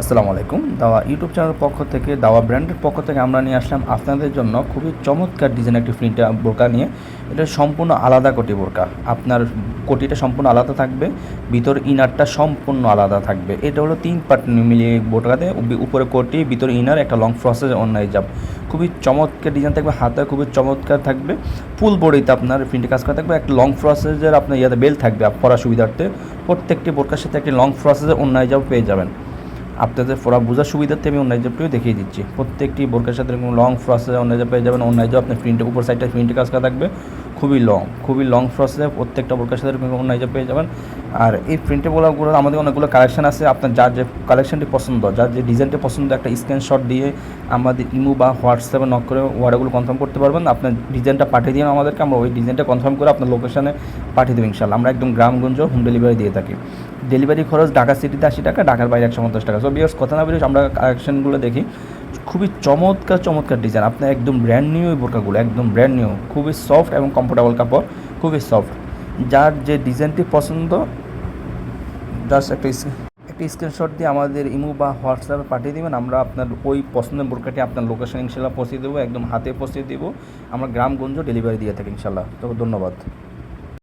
আসসালামু আলাইকুম। দাওয়া ইউটিউব চ্যানেলের পক্ষ থেকে, দাওয়া ব্র্যান্ডের পক্ষ থেকে আমরা নিয়ে আসলাম আপনাদের জন্য খুবই চমৎকার ডিজাইন একটি প্রিন্টা বোরকা নিয়ে। এটা সম্পূর্ণ আলাদা কোটি বোরকা। আপনার কোটিটা সম্পূর্ণ আলাদা থাকবে, ভিতর ইনারটা সম্পূর্ণ আলাদা থাকবে। এটা হলো তিন পার্ট মিলিয়ে বোরকাতে উপ- উপরে কোটি, ভিতর ইনার একটা লং প্রসেস অন্যায় যাব খুবই চমৎকার ডিজাইন থাকবে হাতে খুবই চমৎকার থাকবে। ফুল বডিতে আপনার প্রিন্টে কাজ করা থাকবে, একটা লং প্রসেসের আপনার ইয়াতে বেল থাকবে পড়া সুবিধার্থে। প্রত্যেকটি বোরকার সাথে একটি লং প্রসেসের অন্যায় যাব পেয়ে যাবেন। আপনাদের ফোরা বোঝার সুবিধার্থে আমি অন্য জবটিও দেখিয়ে দিচ্ছি। প্রত্যেকটি বোরকার সাথে কোনো লং ফ্রসে অন্য জব পেয়ে যাবেন অন্য জব আপনার প্রিন্টের উপর সাইডটা প্রিন্টের কাজ করা থাকবে। খুবই লং খুবই লং ফ্রসে প্রত্যেকটা বোরকার সাথে অন্য জব পেয়ে যাবেন। আর এই প্রিন্টেবলগুলো আমাদের অনেকগুলো কালেকশন আছে, আপনার যার যে কালেকশনটি পছন্দ, যার যে ডিজাইনটি পছন্দ, একটা স্ক্রিনশট দিয়ে আমাদের ইমো বা হোয়াটসঅ্যাপে নক করে অর্ডারগুলো কনফার্ম করতে পারবেন। আপনার ডিজাইনটা পাঠিয়ে দিন আমাদেরকে, আমরা ওই ডিজাইনটা কনফার্ম করে আপনার লোকেশনে পাঠিয়ে দেবো ইনশাল্লাহ আমরা একদম গ্রামগঞ্জ হোম ডেলিভারি দিয়ে থাকি। ডেলিভারি খরচ ঢাকা সিটিতে আশি টাকা, ঢাকার বাইরে একশো পঞ্চাশ টাকা। সো বিয়ার্স কথা না বেরিয়ে আমরা কালেকশনগুলো দেখি। খুবই চমৎকার চমৎকার ডিজাইন আপনার একদম ব্র্যান্ড নিউ এই বোরকাগুলো, একদম ব্র্যান্ড নিউ খুবই সফট এবং কমফোর্টেবল কাপড়, খুবই সফট যার যে ডিজাইনটি পছন্দ জাস্ট একটা একটা স্ক্রিনশট দিয়ে আমাদের ইমো বা হোয়াটসঅ্যাপে পাঠিয়ে দেবেন। আমরা আপনার ওই পছন্দের বোরকাটি আপনার লোকেশন ইনশাল্লাহ পৌঁছে দেবো, একদম হাতে পৌঁছে দেবো। আমরা গ্রামগঞ্জ ডেলিভারি দিয়ে থাকি ইনশাল্লাহ। তো ধন্যবাদ।